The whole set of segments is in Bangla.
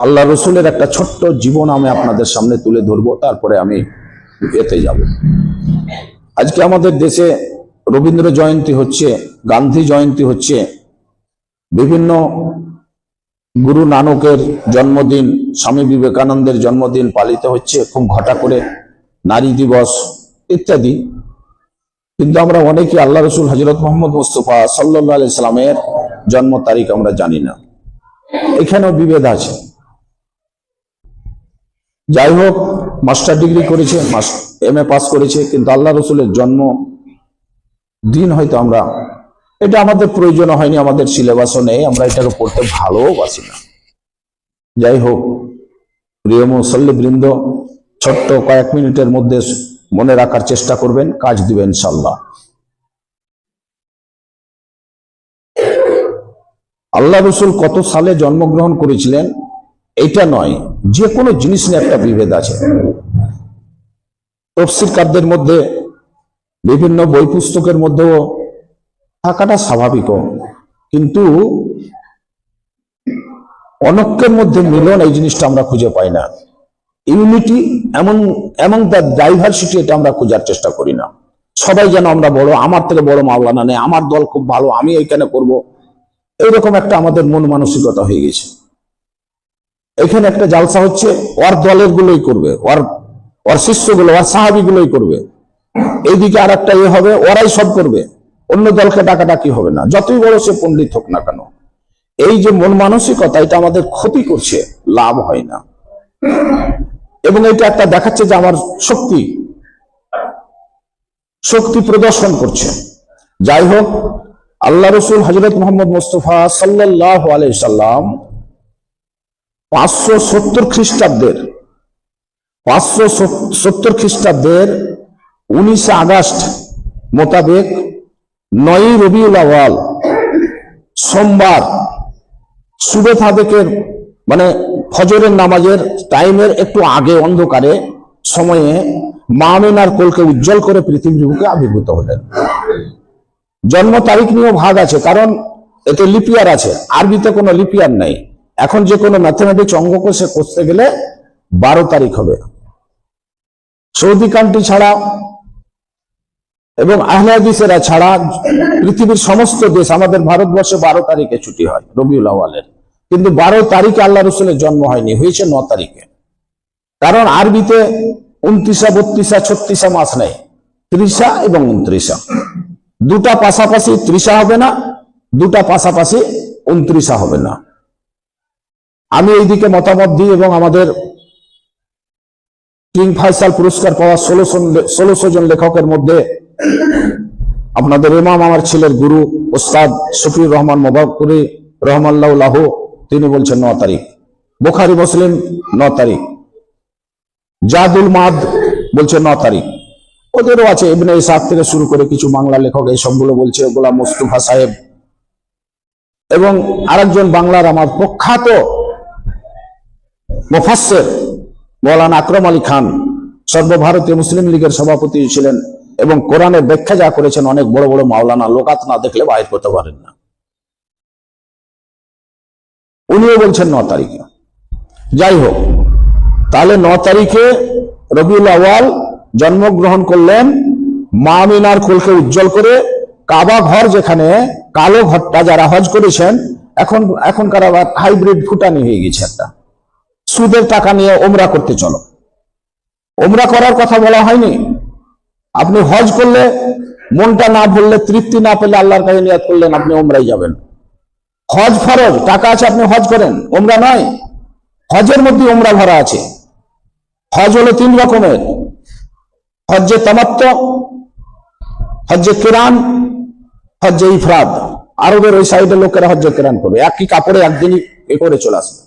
আল্লাহ রসুলের একটা ছোট্ট জীবন আমি আপনাদের সামনে তুলে ধরবো, তারপরে আমি এতে যাব। আজকে আমাদের দেশে রবীন্দ্র জয়ন্তী হচ্ছে, গান্ধী জয়ন্তী হচ্ছে, বিভিন্ন গুরু নানকের জন্মদিন, স্বামী বিবেকানন্দের জন্মদিন পালিত হচ্ছে, খুব ঘটা করে, নারী দিবস ইত্যাদি। কিন্তু আমরা অনেকে আল্লাহ রসুল হজরত মোহাম্মদ মুস্তফা সাল্লাহ আলি সাল্লামের জন্ম তারিখ আমরা জানি না। এখানেও বিভেদ আছে। যাই হোক মাস্টার ডিগ্রি করেছে এম এ পাস করেছে, কিন্তু আল্লাহ রসুলের জন্ম দিন হয়তো আমরা এটা আমাদের প্রয়োজন হয়নি আমাদের সিলেবাসও নেই, আমরা এটাকে পড়তে ভালোবাসি না। যাই হোক, প্রিয় মুসল্লি বৃন্দ, ছোট্ট কয়েক মিনিটের মধ্যে মনে রাখার চেষ্টা করবেন, কাজ দিবেন ইনশাল্লাহ আল্লাহ রসুল কত সালে জন্মগ্রহণ করেছিলেন? এটা নয় যে কোনো জিনিস নিয়ে একটা বিভেদ আছে। তফসির কাব্যের মধ্যে, বিভিন্ন বই পুস্তকের মধ্যেও থাকাটা স্বাভাবিক। কিন্তু অনক্যের মধ্যে মিলন এই জিনিসটা আমরা খুঁজে পাই না। ইউনিটি এমন এমন তার ডাইভার্সিটি এটা আমরা খোঁজার চেষ্টা করি না। সবাই যেন আমরা বড়, আমার থেকে বড় মাওলানা নেই, আমার দল খুব ভালো, আমি এইখানে করব। এইরকম একটা আমাদের মন মানসিকতা হয়ে গেছে। এখানে একটা জালসা হচ্ছে, ওর দলের গুলোই করবে, ওর ওর শিষ্যগুলো ওর সাহাবিগুলোই করবে। এইদিকে আর একটা ইয়ে হবে, ওরাই সব করবে, অন্য দলকে ডাকাডাকি হবে না, যতই বড় সে পণ্ডিত হোক না কেন। এই যে মন মানসিকতা, এটা আমাদের ক্ষতি করছে, লাভ হয় না। এবং এটা একটা দেখাচ্ছে যে আমার শক্তি শক্তি প্রদর্শন করছে। যাই হোক, আল্লাহ রসুল হজরত মোহাম্মদ মুস্তফা সাল্লাহ আলাইসাল্লাম পাঁচশো সত্তর খ্রিস্টাব্দের, পাঁচশো সত্তর খ্রিস্টাব্দের উনিশে আগস্ট মোতাবেক নয় রবিউল আওয়াল সোমবার সুবে থাদেকের মানে ফজরের নামাজের টাইমের একটু আগে, অন্ধকারে সময়ে মামিনার কোলকে উজ্জ্বল করে পৃথিবীর বুকে আবির্ভূত হলেন। জন্ম তারিখ নিয়েও ভাগ আছে, কারণ এতে লিপিয়ার আছে, আরবিতে কোনো লিপিয়ার নাই। এখন যে কোনো ম্যাথমেটিক্স অঙ্ক সে করতে গেলে বারো তারিখ হবে। সৌদি কান্ট্রি ছাড়া এবং আহলাদিসেরা ছাড়া পৃথিবীর সমস্ত দেশ, আমাদের ভারতবর্ষে বারো তারিখে ছুটি হয়, রবিউল আওয়ালের কিন্তু বারো তারিখে আল্লাহ রসুলের জন্ম হয়নি, হয়েছে ন তারিখে। কারণ আরবিতে উনত্রিশা, বত্রিশা, ছত্রিশা মাস নেই, ত্রিশা এবং উনত্রিশা। দুটা পাশাপাশি ত্রিশা হবে না, দুটা পাশাপাশি উনত্রিশা হবে না। আমি এইদিকে মতামত দিই এবং আমাদের কিং ফাইসাল পুরস্কার পাওয়া ষোলোশো ষোলোশো জন লেখকের মধ্যে আপনাদের ইমাম আমার ছেলের গুরু ওস্তাদ শফিউর রহমান মোবাকুরি রহমাল্লাহ তিনি বলছেন ন তারিখ। বোখারি, মুসলিম, ন তারিখ। জাদুল মাদ বলছে ন তারিখ। ওদেরও আছে, ইবনে ইসাক থেকে শুরু করে কিছু বাংলা লেখক এই সবগুলো বলছে, গোলাম মুস্তফা সাহেব। এবং আরেকজন বাংলার আমার প্রখ্যাত মুফাসসির মৌলানা আকরম আলী খান সর্বভারতীয় মুসলিম লীগের সভাপতি ছিলেন এবং কোরআনের ব্যাখ্যা যা করেছেন অনেক বড় বড় মাওলানা, লোকাত না দেখলে বাহির করতে পারেন না। উনিও বলছেন ন তারিখে। যাই হোক, তাহলে ন তারিখে রবিউল আওয়াল জন্মগ্রহণ করলেন মা মিনার কোলকে উজ্জ্বল করে কাবা ঘর যেখানে কালো ঘরটা যারা হজ করেছেন, এখন এখনকার আবার হাইব্রিড ফুটানি হয়ে গেছে একটা। সুদের টাকা নিয়ে ওমরা করতে চলো। ওমরা করার কথা বলা হয়নি। আপনি হজ করলে, মনটা না ভুললে, তৃপ্তি না পেলে আল্লাহর কাছে নিয়াত করলেন, আপনি ওমরাই যাবেন। হজ ফরজ, টাকা আছে, আপনি হজ করেন। ওমরা নয়। হজের মধ্যে ওমরা ভরা আছে। হজ হলো তিন রকমের। হজ্জে তামাত্ম, হজ্জে কিরান, হজ্জে ইফরাদ আরবের ওই সাইডের লোকেরা হজ্জে কিরান করবে একই কাপড়ে একদিনই এ করে চলে আসবে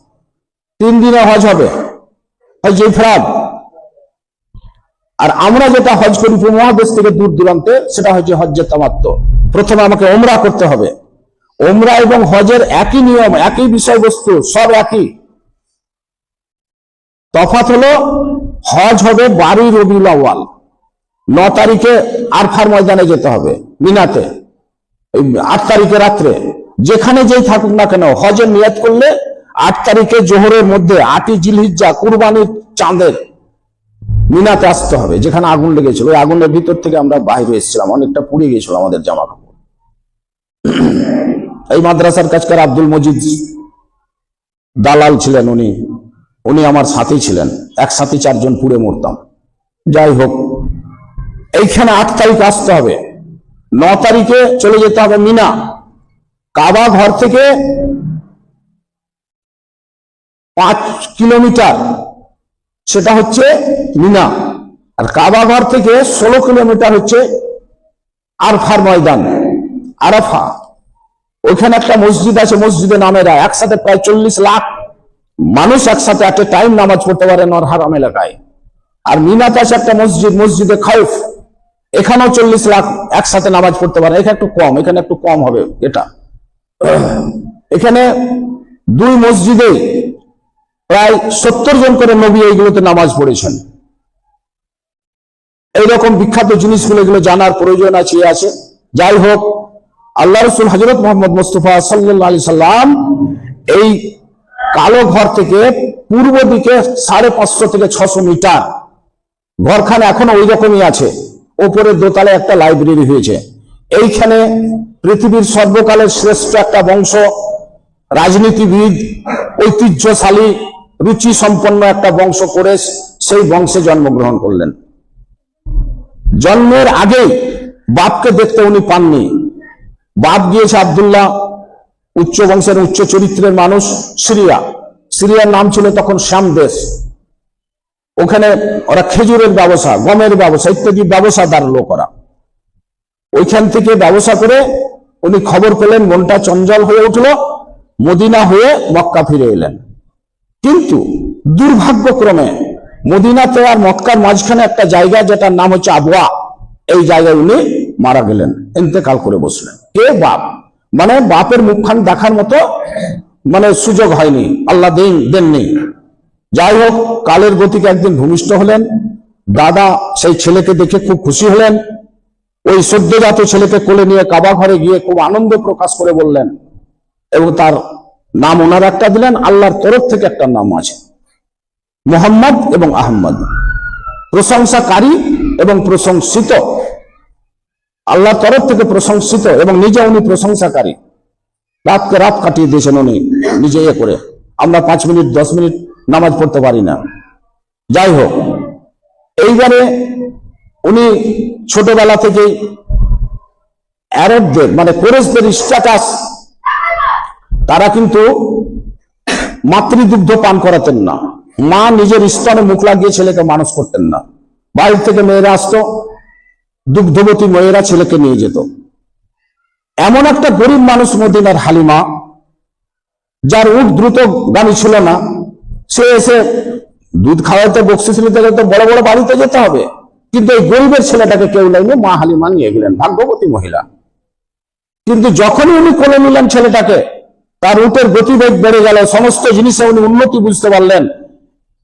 তিন দিনে হজ হবে। হজ্জে ইফরাদ আর আমরা যেটা হজ করি মহাদেশ থেকে দূর দূরান্তে, সেটা হচ্ছে হজ্জে তামাত্ম প্রথমে আমাকে ওমরা করতে হবে। ওমরা এবং হজের একই নিয়ম, একই বিষয়বস্তু, সব একই। তফাৎ হলো, হজ হবে বারোই রবিউল আওয়াল ন তারিখে আরফার ময়দানে যেতে হবে, মিনাতে। আট তারিখে রাত্রে। যেখানে যেই থাকুক না কেন, হজের নিয়াত করলে তারিখে জোহরের মধ্যে আটই জিলহিজ্জা কুরবানির চাঁদের মিনাতে আসতে হবে, যেখানে আগুন লেগেছিল। ওই আগুনের ভিতর থেকে আমরা বাইরে এসেছিলাম, অনেকটা পুড়ে গেছিল আমাদের জামা কাপড় এই মাদ্রাসার কাজকার আব্দুল মজিদ দালাল ছিলেন উনি উনি আমার সাথী ছিলেন, একসাথে চারজন পুড়ে মরতাম। যাই হোক, এইখানে আট তারিখ আসতে হবে। ন তারিখে চলে যেতে হবে মিনা। কাবা ঘর থেকে পাঁচ কিলোমিটার। সেটা হচ্ছে মিনা। আর কাবা ঘর থেকে ষোলো কিলোমিটার হচ্ছে আরফার ময়দান, আরাফা। ওইখানে একটা মসজিদ আছে মসজিদে নামেরা একসাথে প্রায় চল্লিশ লাখ মানুষ একসাথে একটা টাইম নামাজ পড়তে পারে নরহারাম এলাকায়। আর মিনাতে আছে একটা মসজিদ, মসজিদে খাউফ এখানেও চল্লিশ লাখ একসাথে নামাজ পড়তে পারে। এখানে একটু কম, এখানে একটু কম হবে এটা। এখানে দুই মসজিদে প্রায় সত্তর জন করে নবী এইগুলোতে নামাজ পড়েছেন। এইরকম বিখ্যাত জিনিসগুলো এগুলো জানার প্রয়োজন আছে আছে। যাই হোক, আল্লাহ রসুল হজরত মোহাম্মদ মুস্তফা সাল্লাহ আলি সাল্লাম এই কালো ঘর থেকে পূর্ব দিকে সাড়ে পাঁচশো থেকে ছশো মিটার, ঘরখানে এখনও ওই রকমই আছে। ওপরে দোতলায় একটা লাইব্রেরি হয়েছে। এইখানে পৃথিবীর সর্বকালের শ্রেষ্ঠ একটা বংশ, রাজনীতিবিদ, ঐতিহ্যশালী রুচি সম্পন্ন একটা বংশ করে সেই বংশে জন্মগ্রহণ করলেন। জন্মের আগেই বাপকে দেখতে উনি পাননি। বাপ গিয়েছে আবদুল্লাহ, উচ্চ বংশের উচ্চ চরিত্রের মানুষ সিরিয়া। সিরিয়ার নাম ছিল তখন শ্যাম দেশ। ওখানে ওরা খেজুরের ব্যবসা, গমের ব্যবসা ইত্যাদি ব্যবসা ব্যবসাদার লোক ওরা। ওইখান থেকে ব্যবসা করে উনি খবর পেলেন, মনটা চঞ্চল হয়ে উঠল, মদিনা হয়ে মক্কা ফিরে এলেন। কিন্তু দুর্ভাগ্যক্রমে মদিনাতে আর মক্কার মাঝখানে একটা জায়গা যেটার নাম হচ্ছে আবুয়া এই জায়গায় উনি মারা গেলেন, ইন্তেকাল করে বসলেন। কে বাপ? মানে বাপের মুখখান দেখার মতো মানে সুযোগ হয়নি, আল্লাহ দেন, দেননি। যাই হোক, কালের গতিকে একদিন ভূমিষ্ঠ হলেন, দাদা সেই ছেলেকে দেখে খুব খুশি হলেন, ওই সদ্যজাত ছেলেকে কোলে নিয়ে কাবা ঘরে গিয়ে খুব আনন্দ প্রকাশ করে বললেন এবং তার নাম ওনার একটা দিলেন, আল্লাহর তরফ থেকে একটা নাম আছে। মোহাম্মদ এবং আহম্মদ। প্রশংসাকারী এবং প্রশংসিত। আল্লাহর তরফ থেকে প্রশংসিত এবং নিজে উনি প্রশংসাকারী। রাতকে রাত কাটিয়ে দিয়েছেন উনি, নিজে ইয়ে করে। আমরা পাঁচ মিনিট, দশ মিনিট নামাজ পড়তে পারি না। যাই হোক, এইবারে উনি ছোটবেলা থেকেই অ্যারবদের মানে কোরেসদের স্ট্যাটাস তারা কিন্তু মাতৃদুগ্ধ পান করাতেন না। মা নিজের স্তনে মুখ লাগিয়ে ছেলেকে মানুষ করতেন না। বাইরে থেকে মেয়েরা আসতো, দুগ্ধবতী মেয়েরা ছেলেকে নিয়ে যেত। এমন একটা গরিব মানুষ মদিনার হালিমা, যার উঠ দ্রুত গাড়ি ছিল না, সে এসে দুধ খাওয়াতে বকশিস নিতে গেলে তো বড় বড় বাড়িতে যেতে হবে। কিন্তু এই গরিবের ছেলেটাকে কেউ লাইনে মা হালিমা নিয়ে গেলেন, ভাগ্যবতী মহিলা। কিন্তু যখনই উনি কোলে নিলেন ছেলেটাকে তার উটের গতিবেগ বেড়ে গেল, সমস্ত জিনিসে উনি উন্নতি বুঝতে পারলেন।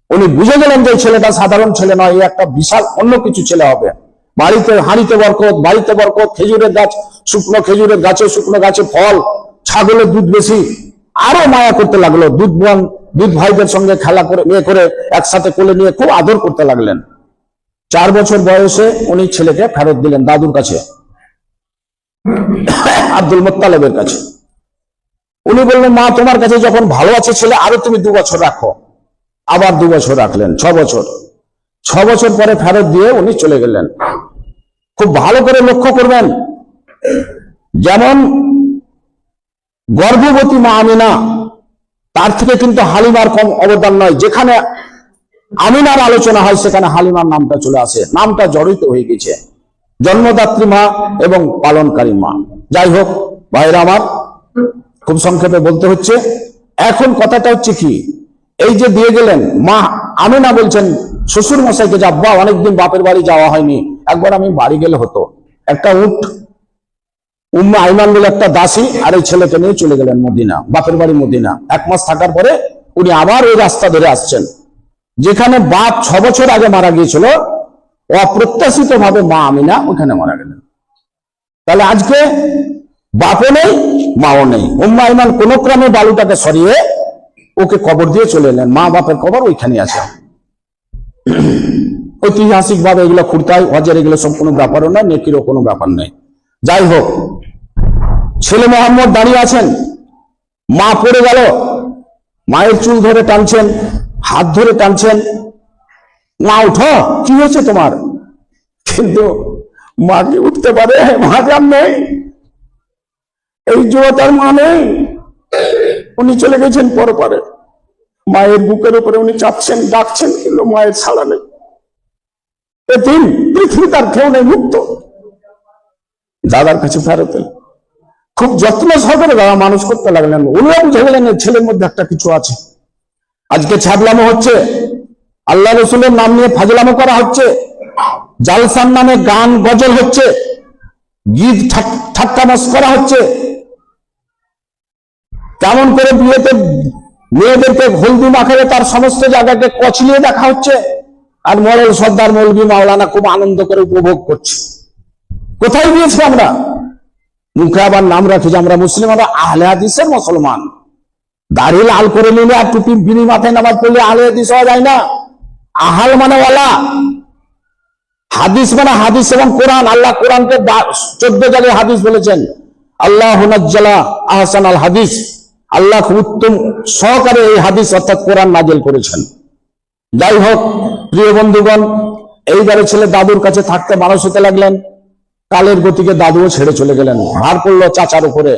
উনি বুঝে গেলেন যে ছেলেটা সাধারণ ছেলে নয় একটা বিশাল অন্য কিছু ছেলে হবে। বাড়িতে হাঁড়িতে বরকত, বাড়িতে বরকত, খেজুরের গাছ, শুকনো খেজুরের গাছে, শুকনো গাছে ফল, ছাগলের দুধ বেশি। আরও মায়া করতে লাগল, দুধ বোন দুধ ভাইদের সঙ্গে খেলা করে, মেয়ে করে একসাথে কোলে নিয়ে খুব আদর করতে লাগলেন। চার বছর বয়সে উনি ছেলেকে ফেরত দিলেন দাদুর কাছে, আব্দুল মোত্তালেবের কাছে। উনি বললেন, মা, তোমার কাছে যখন ভালো আছে ছেলে, আরও তুমি দু বছর রাখো। আবার দু বছর রাখলেন, ছ বছর। ছ বছর পরে ফেরত দিয়ে উনি চলে গেলেন। খুব ভালো করে লক্ষ্য করবেন, যেমন গর্ভবতী মা আমিনা, তার থেকে কিন্তু হালিমার কম অবদান নয়। যেখানে আমিনার আলোচনা হয়, সেখানে হালিমার নামটা চলে আসে। নামটা জড়িত হয়ে গেছে। জন্মদাত্রী মা এবং পালনকারী মা। যাই হোক, ভাইরা আমার খুব সংক্ষেপে বলতে হচ্ছে, এখন কথাটা হচ্ছে কি? এই যে দিয়ে গেলেন, মা আমি না বলছেন, শ্বশুর মশাইকে যে, আব্বা, অনেকদিন বাপের বাড়ি যাওয়া হয়নি। একবার আমি বাড়ি গেলে হতো। একটা উঠ উম্মা আইমান বলে একটা দাসী আর এই ছেলেকে নিয়ে চলে গেলেন মদিনা, বাপের বাড়ি মদিনা। এক মাস থাকার পরে উনি আবার ওই রাস্তা ধরে আসছেন, যেখানে বাপ ছ বছর আগে মারা গিয়েছিল। অপ্রত্যাশিত ভাবে মা আমিনা ওখানে মারা গেলেন। তাহলে আজকে বাপও নেই মাও নেই। উম্মা ইমান কোন ক্রমে বালুটাকে সরিয়ে ওকে কবর দিয়ে চলে এলেন। মা বাপের কবর ওইখানে আছে। ঐতিহাসিক ভাবে এগুলো খুঁড়তাই হজের এগুলো সব কোনো ব্যাপারও না নেকিরও কোনো ব্যাপার নেই। যাই হোক, ছেলে মোহাম্মদ দাঁড়িয়ে আছেন। মা পড়ে গেল। মায়ের চুল ধরে টানছেন, হাত ধরে টানছেন। মা, উঠ, কি হয়েছে তোমার? কিন্তু মা কি উঠতে পারে মা নেই। এই যুবতার মা নেই। উনি চলে গেছেন পরপারে। মায়ের বুকের উপরে উনি চাপছেন, ডাকছেন, কিন্তু মায়ের ছাড়া নেই। এতিম পৃথিবী তার কেউ নেই, মুক্ত। দাদার কাছে ফেরত খুব যত্ন সহকারে দাদা মানুষ করতে লাগলেন। উনিও বুঝে গেলেন ছেলের মধ্যে একটা কিছু আছে। আজকে ছাবলামো হচ্ছে। আল্লাহ রসুলের নাম নিয়ে ফাজলামো করা হচ্ছে। জালসান নামে গান, গজল হচ্ছে। গীত ঠাট- ঠাট্টা করা হচ্ছে। কেমন করে বিয়েতে মেয়েদেরকে হলদি মাখাবে তার সমস্ত জায়গাকে কচলিয়ে দেখা হচ্ছে, আর মরল সর্দার মৌলবী মাওলানা খুব আনন্দ করে উপভোগ করছে। কোথায় গিয়েছি আমরা? মুখে আবার নাম রাখি যে আমরা মুসলিম, আমরা আহলে হাদিসের মুসলমান। দাড়ি লাল করে নিলে আর টুপি বিনি মাথায় নামাজ পড়লে আহলে হাদিস হওয়া যায় না। আহাল মানে ওয়ালা। হাদিস মানে হাদিস এবং কোরআন। আল্লাহ কোরআনকে চোদ্দ জায়গায় হাদিস বলেছেন, আল্লাহ আহসান আল হাদিস। আল্লাহ উত্তম সহকারে এই হাদিস অর্থাৎ কোরআন নাজেল করেছেন। যাই হোক, প্রিয় বন্ধুগণ, এইবারে ছেলে দাদুর কাছে থাকতে মানুষ হতে লাগলেন, কালের গতিকে দাদুও ছেড়ে চলে গেলেন। ভার করল চাচার উপরে।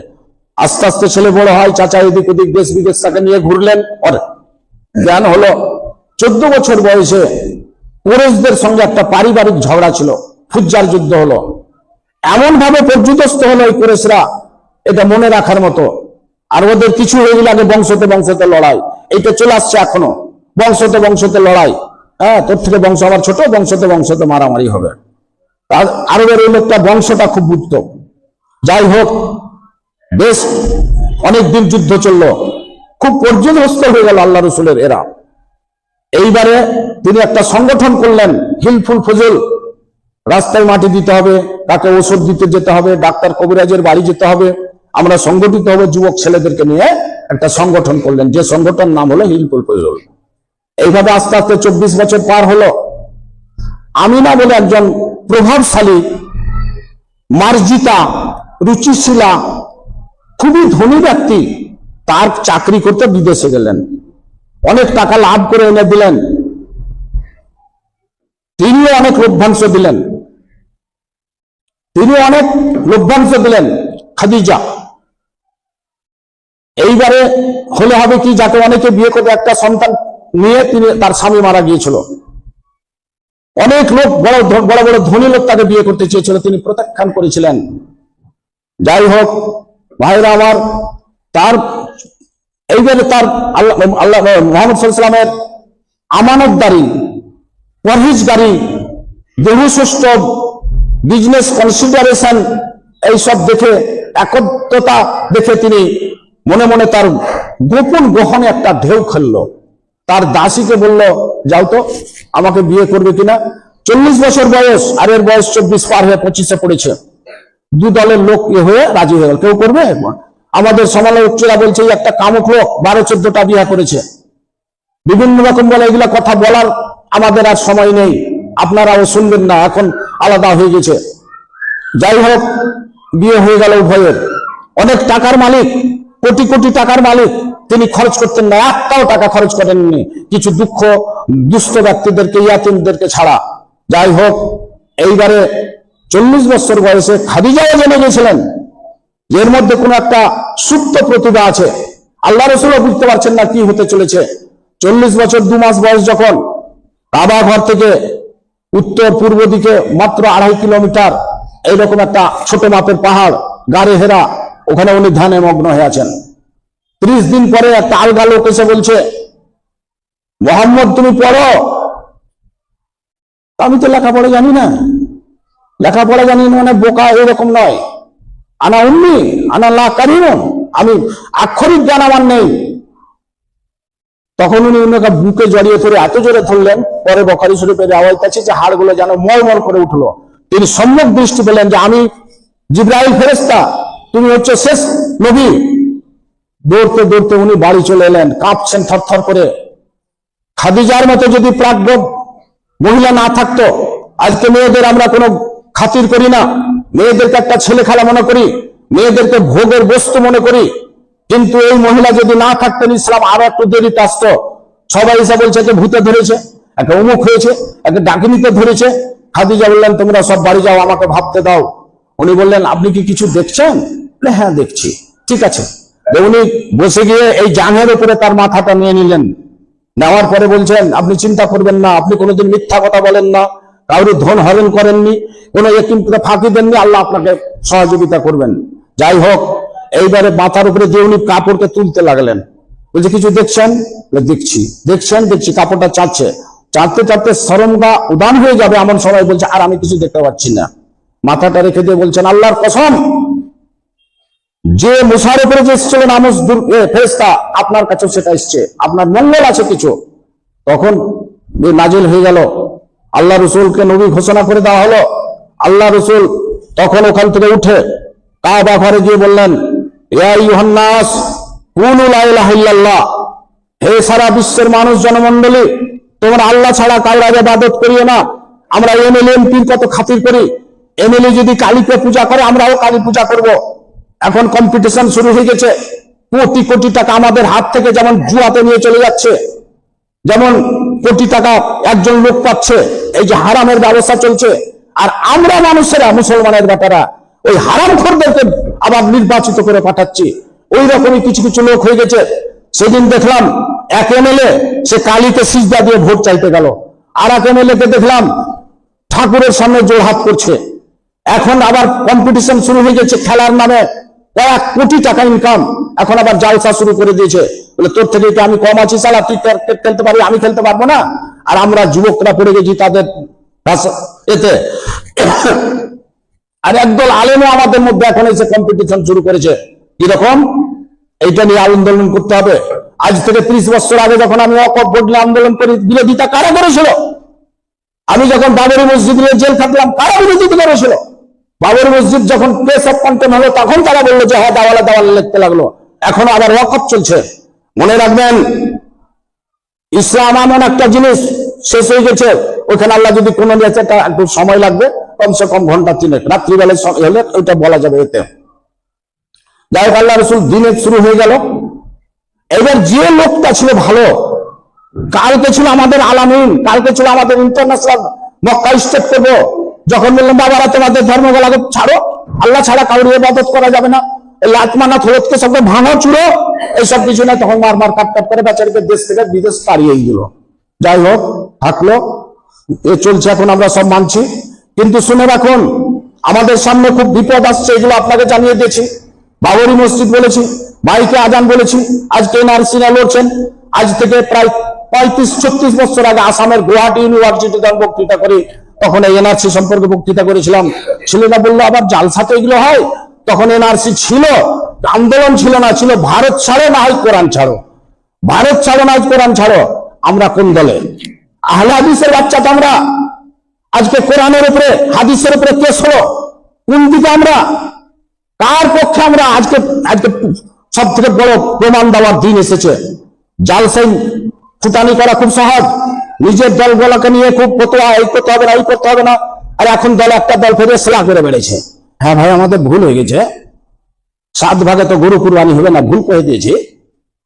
আস্তে আস্তে ছেলে বড় হয়, চাচা এদিক ওদিক, দেশ বিদেশ তাকে নিয়ে ঘুরলেন। পরে জ্ঞান হলো, চোদ্দ বছর বয়সে কুরেশদের সঙ্গে একটা পারিবারিক ঝগড়া ছিল, ফুজ্জার যুদ্ধ হলো। এমন ভাবে পর্যুদস্ত হলো এই কুরেশরা, এটা মনে রাখার মতো। আর ওদের কিছু হয়ে গেলে আগে বংশতে বংশতে লড়াই। এটা চলে আসছে এখনও। বংশতে বংশতে লড়াই। হ্যাঁ তোর থেকে বংশ আমার ছোট, বংশতে বংশতে মারামারি হবে। আর আরবের ওই লোকটা বংশটা খুব বুঝত যাই হোক, বেশ অনেক দিন যুদ্ধ চলল। খুব পর্যদস্ত হয়ে গেল আল্লাহ রসুলের এরা। এইবারে তিনি একটা সংগঠন করলেন, হিলফুল ফজল। রাস্তায় মাটি দিতে হবে, তাকে ওষুধ দিতে যেতে হবে, ডাক্তার কবিরাজের বাড়ি যেতে হবে। আমরা সংগঠিত হবে যুবক ছেলেদেরকে নিয়ে একটা সংগঠন করলেন। যে সংগঠন নাম হলো হিলফুল ফজল এইভাবে আস্তে আস্তে চব্বিশ বছর পার হলো। আমি না বলে একজন প্রভাবশালী মার্জিতা, রুচিশীলা, খুবই ধনী ব্যক্তি তার চাকরি করতে বিদেশে গেলেন। অনেক টাকা লাভ করে এনে দিলেন। তিনিও অনেক লভ্যাংশ দিলেন। তিনি অনেক লভ্যাংশ দিলেন খাদিজা। এইবারে হলে হবে কি, যাতে অনেকে বিয়ে করে একটা সন্তান নিয়ে তিনি তার স্বামী মারা গিয়েছিল। অনেক লোক, বড় বড় বড় ধনী লোক তাকে বিয়ে করতে চেয়েছিল, তিনি প্রত্যাখ্যান করেছিলেন। যাই হোক, ভাইরা আমার, তার, এইবারে তার আল্লাহ মোহাম্মদ সাল্লামের আমানতদারি, পরহিজগারি দেহসুষ্ঠ বিজনেস কনসিডারেশন এইসব দেখে, একত্রতা দেখে তিনি মনে মনে তার গোপন গ্রহণে একটা ঢেউ খেললো। তার দাসীকে বলল, যাও তো, আমাকে বিয়ে করবে কিনা? চল্লিশ বছর বয়স, আর এর বয়স চব্বিশ, পার হয়ে পঁচিশে পড়েছে। দু দলের লোক হয়ে রাজি হয়ে গেল। কেউ করবে? আমাদের সমালোচকরা বলছে একটা কামক লোক, বারো চোদ্দটা বিয়ে করেছে। বিভিন্ন রকম বলে এগুলা কথা বলার আমাদের আর সময় নেই। আপনারাও শুনবেন না, এখন আলাদা হয়ে গেছে। যাই হোক, বিয়ে হয়ে গেল উভয়ের। অনেক টাকার মালিক কোটি কোটি টাকার মালিক। তিনি খরচ করতেন না, একটাও টাকা খরচ করেননি। কিছু দুঃখ দুস্থ ব্যক্তিদেরকে, ইয়াতিমদেরকে ছাড়া। যাই হোক, এইবারে চল্লিশ বছর বয়সে খাদিজাও জেনে গেছিলেন এর মধ্যে কোনো একটা সুপ্ত প্রতিভা আছে। আল্লাহ রসুলও বুঝতে পারছেন না কি হতে চলেছে। চল্লিশ বছর দু মাস বয়স যখন কাবা ঘর থেকে উত্তর পূর্ব দিকে মাত্র আড়াই কিলোমিটার, এইরকম একটা ছোট মাপের পাহাড়, গাড়ে হেরা ওখানে উনি ধ্যানে মগ্ন হয়ে আছেন। ত্রিশ দিন পরে একটা আলগা লোক এসে বলছে, মোহাম্মদ, তুমি পড়ো? আমি তো লেখাপড়া জানি না। লেখাপড়া জানি না মানে বোকা এরকম নয়। আনা উন্নি আনা লা কারিম আমি আক্ষরিক জ্ঞান আমার নেই। তখন উনি উনাকে বুকে জড়িয়ে ধরে এত জোরে ধরলেন, পরে বখারি শরীফের আওয়াজ আছে যে হাড়গুলো যেন মলমল করে উঠল। তিনি সম্যক দৃষ্টি পেলেন যে আমি জিব্রাইল ফেরেস্তা তুমি হচ্ছে শেষ নবী। দৌড়তে দৌড়তে উনি বাড়ি চলে এলেন, কাঁপছেন থরথর করে। খাদিজার মতো যদি প্রাজ্ঞ মহিলা না থাকতো, আজকে মেয়েদের আমরা কোনো খাতির করি না। মেয়েদেরকে একটা ছেলে খেলা মনে করি, মেয়েদেরকে ভোগের বস্তু মনে করি। কিন্তু এই মহিলা যদি না থাকতেন ইসলাম, আরও একটু দেরিতে আসতো। সবাই এসে বলছে যে ভূতে ধরেছে একটা উমুক হয়েছে একটা ডাকিনিতে ধরেছে। খাদিজা বললেন, তোমরা সব বাড়ি যাও, আমাকে ভাবতে দাও। উনি বললেন, আপনি কি কিছু দেখছেন? হ্যাঁ দেখছি। ঠিক আছে। উনি বসে গিয়ে এই জাঙের উপরে তার মাথাটা নিয়ে নিলেন। নেওয়ার পরে বলছেন, আপনি চিন্তা করবেন না, আপনি কোনোদিন মিথ্যা কথা বলেন না। কাউরি ধন হরণ করেননি, কোনো একিমকে ফাঁকি দেননি, আল্লাহ আপনাকে সহযোগিতা করবেন। যাই হোক, এইবারে মাথার উপরে দিয়ে উনি কাপড়কে তুলতে লাগলেন। বলছে, কিছু দেখছেন? দেখছি। দেখছেন? দেখছি। কাপড়টা চাচ্ছে। চাপতে চাপতে সরমটা উদান হয়ে যাবে, এমন সময় বলছে, আর আমি কিছু দেখতে পাচ্ছি না। মাথাটা রেখে দিয়ে বলছেন, আল্লাহর কসম যে মুসার উপরে যে এসেছিল নামস ফেরেস্তা আপনার কাছেও সেটা এসছে, আপনার মঙ্গল আছে কিছু। তখন নাজিল হয়ে গেল, আল্লাহ রসুলকে নবী ঘোষণা করে দেওয়া হলো। আল্লাহ রসুল তখন ওখান থেকে উঠে কাবা ঘরে গিয়ে বললেন, ইয়া ইল্লাল্লাহ। হে সারা বিশ্বের মানুষ জনমন্ডলী তোমরা আল্লাহ ছাড়া কাউর আগে ইবাদত করিও না। আমরা এমএলএ এমপির কত খাতির করি। এমএলএ যদি কালীকে পূজা করে, আমরাও কালী পূজা করব। এখন কম্পিটিশন শুরু হয়ে গেছে। কোটি কোটি টাকা আমাদের হাত থেকে যেমন জুয়াতে নিয়ে চলে যাচ্ছে, যেমন কোটি টাকা একজন লোক পাচ্ছে, এই যে হারামের ব্যবস্থা চলছে। আর আমরা মানুষেরা, মুসলমানের ব্যাপারা, ওই হারাম খোরদেরকে আবার নির্বাচিত করে পাঠাচ্ছি। ওই রকমই কিছু কিছু লোক হয়ে গেছে। সেদিন দেখলাম এক এমএলএ সে কালীকে সিজদা দিয়ে ভোট চাইতে গেল। আর এক এমএলএ কে দেখলাম ঠাকুরের সামনে জোরহাত করছে। এখন আবার কম্পিটিশন শুরু হয়ে গেছে খেলার নামে। কয়েক কোটি টাকা ইনকাম এখন আবার জালসা শুরু করে দিয়েছে। বলে, তোর থেকে কি আমি কম আছি সালা? তুই খেলতে পারি, আমি খেলতে পারব না? আর আমরা যুবকরা পড়ে গেছি তাদের এতে। আর একদল আলেমও আমাদের মধ্যে এখন এসে কম্পিটিশন শুরু করেছে। কীরকম? এইটা নিয়ে আন্দোলন করতে হবে। আজ থেকে ত্রিশ বছর আগে যখন আমি অকপ আন্দোলন করি, বিরোধিতা কারা করেছিল? আমি যখন বাবরি মসজিদ নিয়ে জেল থাকলাম কারা বিরোধিতা করেছিল? বাবরি মসজিদ যখন প্লেস অফ কন্টেন্ট হলো, তখন তারা বলল যে হ্যাঁ দাওয়ালে দাওয়ালে লিখতে লাগল। এখন আবার ওয়াকফ চলছে। মনে রাখবেন, ইসলাম এমন একটা জিনিস, শেষ হয়ে গেছে। ওখানে আল্লাহ যদি কোনো নিয়েছে একটু সময় লাগবে, কমসে কম ঘণ্টা তিনেক। রাত্রিবেলায় হলে ওইটা বলা যাবে এতে। যাই হোক, আল্লাহ রসুল দিনে শুরু হয়ে গেল। এবার যে লোকটা ছিল ভালো, কালকে ছিল আমাদের আলামিন, কালকে ছিল আমাদের ইন্টারন্যাশনাল মক্কা স্টেপ করব যখন বললাম বাবারা তোমাদের ধর্মগুলাকে ছাড়ো। আল্লাহ ছাড়া কাউরি ইবাদত করা যাবে না। লাতমানা থরতকে সবকে ভাঙো চুড়ো এইসব কিছু না, তখন মার মার কাট কাট করে বেচারিকে দেশ থেকে বিদেশ তাড়িয়ে দিল। যাই হোক, থাকল। এ চলছে এখন, আমরা সব মানছি। কিন্তু শুনে রাখুন, আমাদের সামনে খুব বিপদ আসছে, এগুলো আপনাকে জানিয়ে দিয়েছি। বাবরি মসজিদ বলেছি মাইকে আজান বলেছি। আজকে এনআরসিরা লড়ছেন। আজ থেকে প্রায় পঁয়ত্রিশ, ছত্রিশ বছর আগে আসামের গুয়াহাটি ইউনিভার্সিটিতে বক্তৃতা করি। তখন এই এনআরসি সম্পর্কে বক্তৃতা করেছিলাম। ছেলেরা বলল, আবার জালসাতে এগুলো হয়? তখন এনআরসি ছিল, আন্দোলন ছিল না, ছিল, ভারত ছাড়ো না হয়, কোরআন ছাড়ো। ভারত ছাড়ো না কোরআন ছাড়ো। আমরা কোন দলে? আহলে হাদিসের বাচ্চা তো আমরা। আজকে কোরআনের উপরে, হাদিসের উপরে কেস হলো। কোন দিকে আমরা? কার পক্ষে আমরা? আজকে আজকে সব থেকে বড় প্রমাণ দেওয়ার দিন এসেছে। জালসাই ফুটানি করা খুব সহজ। নিজের দলগুলোকে নিয়ে খুব ফতোয়া এই করতে হবে না, এই করতে হবে না। আর এখন দল একটা দল ফেরে সেলা করে বেড়েছে। হ্যাঁ ভাই, আমাদের ভুল হয়ে গেছে। সাত ভাগে তো গরু কুরবানি হবে না, ভুল করে দিয়েছি।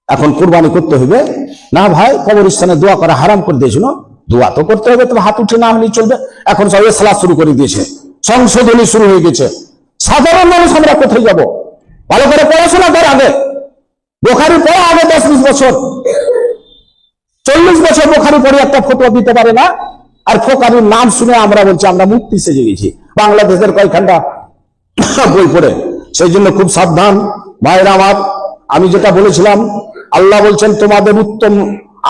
এখন কুরবানি করতে হবে। না ভাই, কবরস্থানে দোয়া করা হারাম করে দিয়েছিল দোয়া তো করতে হবে, তবে হাত উঠে না হলেই চলবে। এখন সব এসলা শুরু করে দিয়েছে। সংশোধনী শুরু হয়ে গেছে। সাধারণ মানুষ আমরা কোথায় যাব? ভালো করে পড়াশোনা কর আগে। বোখারি পড়া আগে দশ বিশ বছর। চল্লিশ বছর বোখারি পড়ে একটা ফটো দিতে পারে না। আর ফোকারির নাম শুনে আমরা বলছি, আমরা মুক্তি সেজে গেছি। বাংলাদেশের কয়েকখানটা বই পড়ে, সেই জন্য খুব সাবধান। ভাইরা আমার, আমি যেটা বলেছিলাম, আল্লাহ বলছেন, তোমাদের উত্তম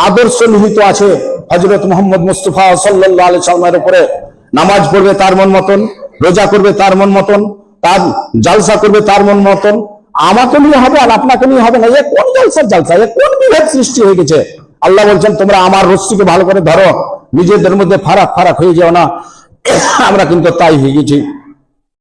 আদর্শ নিহিত আছে। হজরত মোহাম্মদ মুস্তফা সাল্লাহ আলি সাল্লামের উপরে নামাজ পড়বে তার মন মতন, রোজা করবে তার মন মতন, তার জালসা করবে তার মন মতন। আমাকে নিয়ে হবে আর আপনাকে নিয়ে হবে না। এ কোন জালসার জালসা? এ কোন বিভেদ সৃষ্টি হয়ে গেছে? আল্লাহ বলছেন, তোমরা আমার রশ্মিকে ভালো করে ধরো। নিজেদের মধ্যে ফারাক ফারাক হয়ে যাও না। আমরা কিন্তু তাই হয়ে গেছি।